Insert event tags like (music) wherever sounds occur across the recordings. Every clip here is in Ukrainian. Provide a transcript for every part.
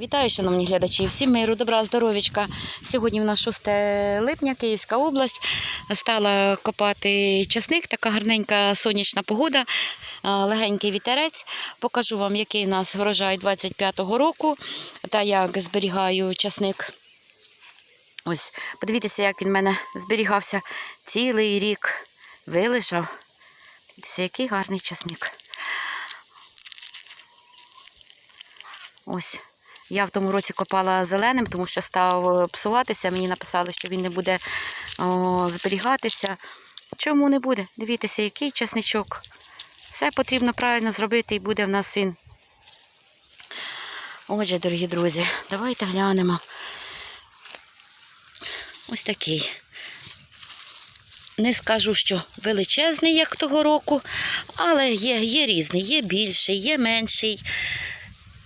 Вітаю, шановні глядачі, всім миру, добра, здоров'ячка. Сьогодні в нас 6 липня, Київська область. Стала копати часник, така гарненька сонячна погода, легенький вітерець. Покажу вам, який у нас врожай 25-го року та як зберігаю часник. Ось, подивіться, як він в мене зберігався цілий рік. Вилежав. Дивіться, який гарний часник. Ось. Я в тому році копала зеленим, тому що став псуватися. Мені написали, що він не буде о, зберігатися. Чому не буде? Дивіться, який часничок. Все потрібно правильно зробити і буде в нас він. Отже, дорогі друзі, давайте глянемо. Ось такий. Не скажу, що величезний, як того року, але є, є різний, є більший, є менший.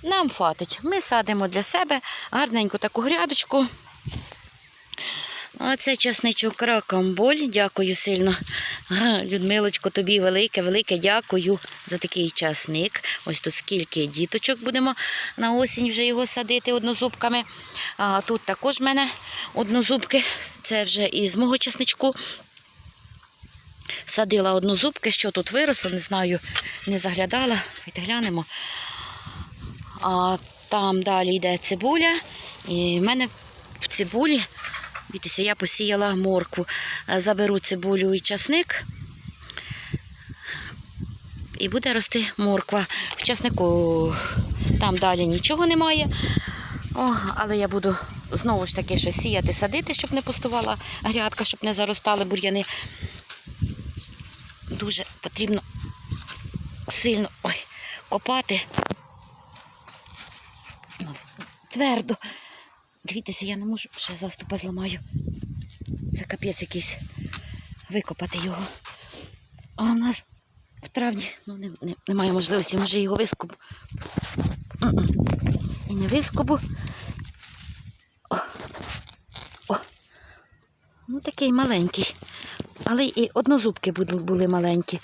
Нам хватить. Ми садимо для себе гарненьку таку грядочку. Оце часничок ракамболь. Дякую сильно. Людмилочко, тобі велике, велике дякую за такий часник. Ось тут скільки діточок будемо на осінь вже його садити однозубками. А тут також в мене однозубки. Це вже із мого часничку. Садила однозубки, що тут виросло, не знаю, не заглядала. Давайте глянемо. А там далі йде цибуля. І в мене в цибулі, дивіться, я посіяла моркву. Е, Заберу цибулю і часник. І буде рости морква. В часнику там далі нічого немає. О, але я буду знову ж таки щось сіяти, садити, щоб не пустувала грядка, щоб не заростали бур'яни. Дуже потрібно сильно ой, копати. Твердо. Дивіться, я не можу, ще заступа зламаю. Це капець якийсь. Викопати його. А у нас в травні ну, не, не, немає можливості, може його вискобу. І не вискобу. О. О. Ну такий маленький. Але і однозубки були маленькі.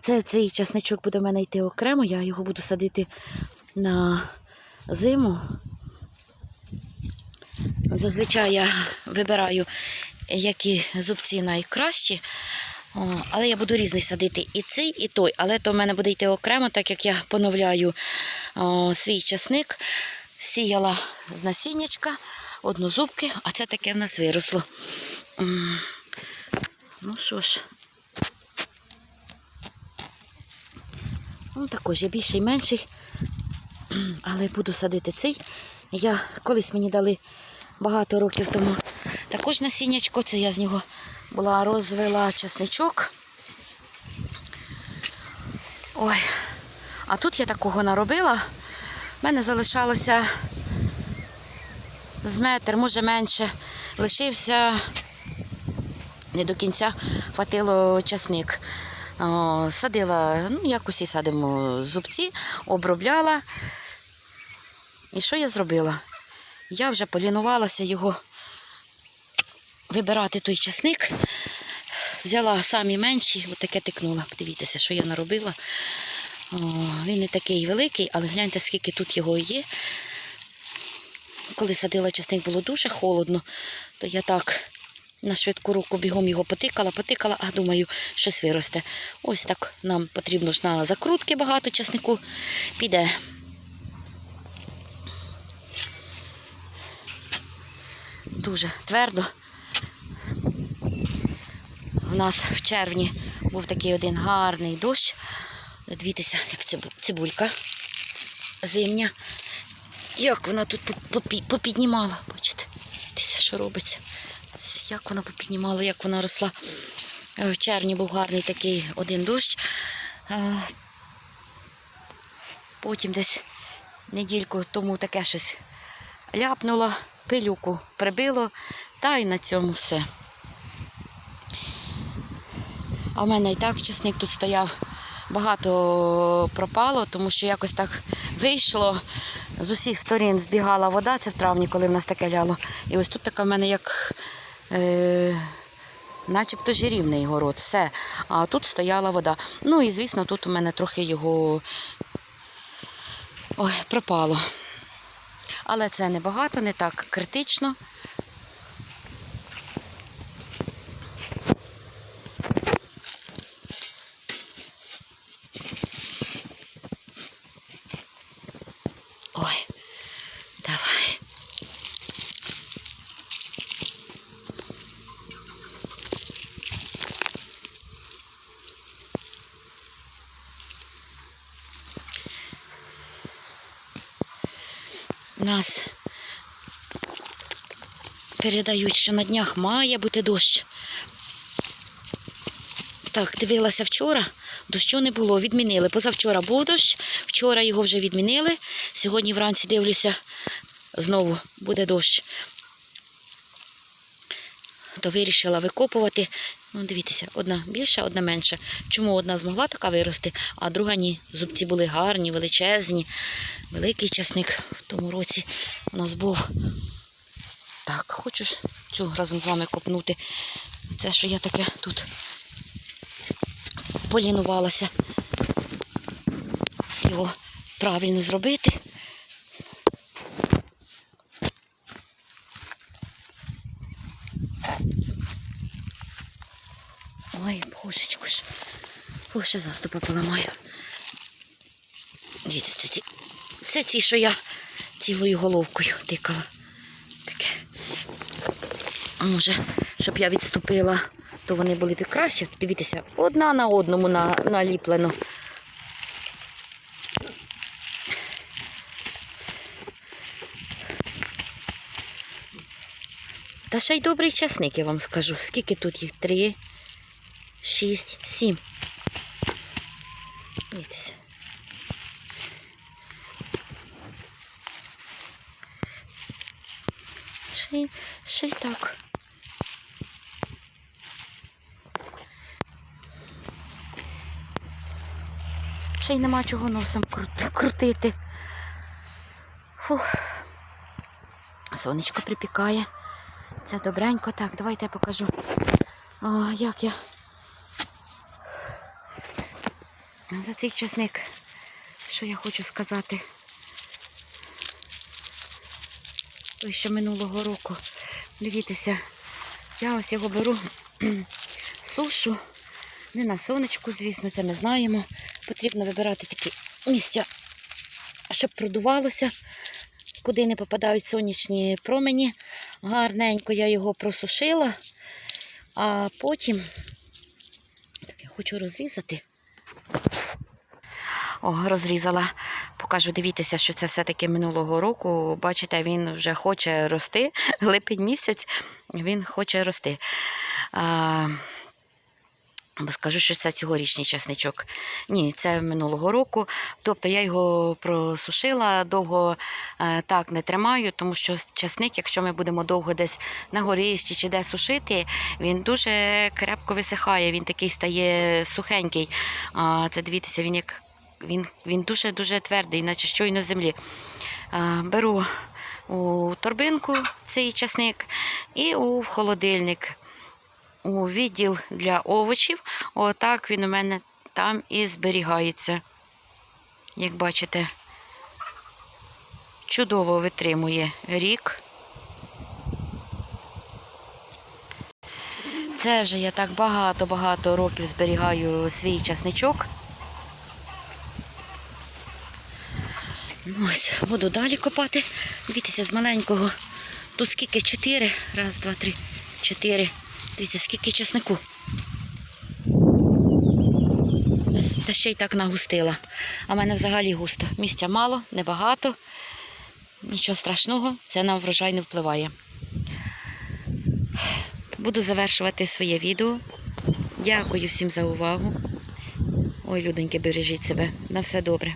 Це цей часничок буде в мене йти окремо, я його буду садити на зиму. Зазвичай я вибираю, які зубці найкращі. Але я буду різний садити і цей, і той. Але то в мене буде йти окремо, так як я поновляю свій часник. Сіяла з насіннячка, однозубки, а це таке в нас виросло. Ну що ж. Ну, також є більший, і менший. Але буду садити цей. Я колись мені дали багато років тому також насіннячко. Це я з нього була розвела чесничок. Ой, а тут я такого наробила. У мене залишалося з метр, може менше. Лишився не до кінця хватило часник. Садила, ну, як усі садимо зубці, обробляла. І що я зробила? Я вже полінувалася його вибирати той часник. Взяла самі менші, отаке тикнула. Подивіться, що я наробила. О, він не такий великий, але гляньте, скільки тут його є. Коли садила часник, було дуже холодно, то я так на швидку руку бігом його потикала, потикала, а думаю, щось виросте. Ось так нам потрібно ж на закрутки багато часнику піде. Дуже твердо. У нас в червні був такий один гарний дощ. Дивіться, як цибу- цибулька зимня. Як вона тут попіднімала, бачите, дивіться, що робиться. Як вона попіднімала, як вона росла. Е, В червні був гарний такий один дощ. Е, Потім десь недільку тому таке щось ляпнуло, пилюку прибило, та й на цьому все. А в мене і так часник тут стояв. Багато пропало, тому що якось так вийшло. З усіх сторін збігала вода, це в травні, коли в нас таке ляло. І ось тут така в мене як е, начебто жирівний город, все. А тут стояла вода. Ну і звісно, тут у мене трохи його ой, пропало. Але це небагато, не так критично. Ой, давай. Нас передають, що на днях має бути дощ. Так, дивилася вчора, дощу не було, відмінили. Позавчора був дощ, вчора його вже відмінили. Сьогодні вранці дивлюся, знову буде дощ. То вирішила викопувати. Ну, дивіться, одна більша, одна менша. Чому одна змогла така вирости, а друга ні. Зубці були гарні, величезні. Великий часник в тому році у нас був. Так, хочу ж цю разом з вами копнути. Це що я таке тут полінувалася. Його правильно зробити. Ой, божечку ж. Ще заступа поламаю. Дивіться, це ті, це ті, що я цілою головкою тикала. Таке. А може, щоб я відступила, то вони були б краще. Дивіться, одна на одному на, наліплено. Та ще й добрий часник, я вам скажу. Скільки тут їх? Три, шість, сім. Дивіться. Ще, й- ще й так. Ще й нема чого носом крутити. Фух. Сонечко припікає. Це добренько. Так, давайте я покажу. О, як я за цей часник, що я хочу сказати. Той ще минулого року. Дивіться, я ось його беру, (clears throat) сушу. Не на сонечку, звісно, це ми знаємо. Потрібно вибирати такі місця, щоб продувалося, куди не попадають сонячні промені. Гарненько я його просушила, а потім так, я хочу розрізати. О, розрізала. Покажу, дивіться, що це все-таки минулого року. Бачите, він вже хоче рости. (laughs) Липень місяць він хоче рости. А, бо скажу, що це цьогорічний часничок. Ні, це минулого року. Тобто я його просушила, довго е, так не тримаю, тому що часник, якщо ми будемо довго десь на горищі чи де сушити, він дуже крепко висихає, він такий стає сухенький. А, це дивіться, він як він, він дуже-дуже твердий, наче щойно землі. А, беру у торбинку цей часник і у холодильник у відділ для овочів. Отак він у мене там і зберігається. Як бачите, чудово витримує рік. Це вже я так багато-багато років зберігаю свій часничок. Ось, буду далі копати. Дивіться, з маленького. Тут скільки? Чотири. Раз, два, три, чотири. Дивіться, скільки часнику. Та ще й так нагустила. А в мене взагалі густо. Місця мало, небагато. Нічого страшного, це на врожай не впливає. Буду завершувати своє відео. Дякую всім за увагу. Ой, людоньки, бережіть себе. На все добре.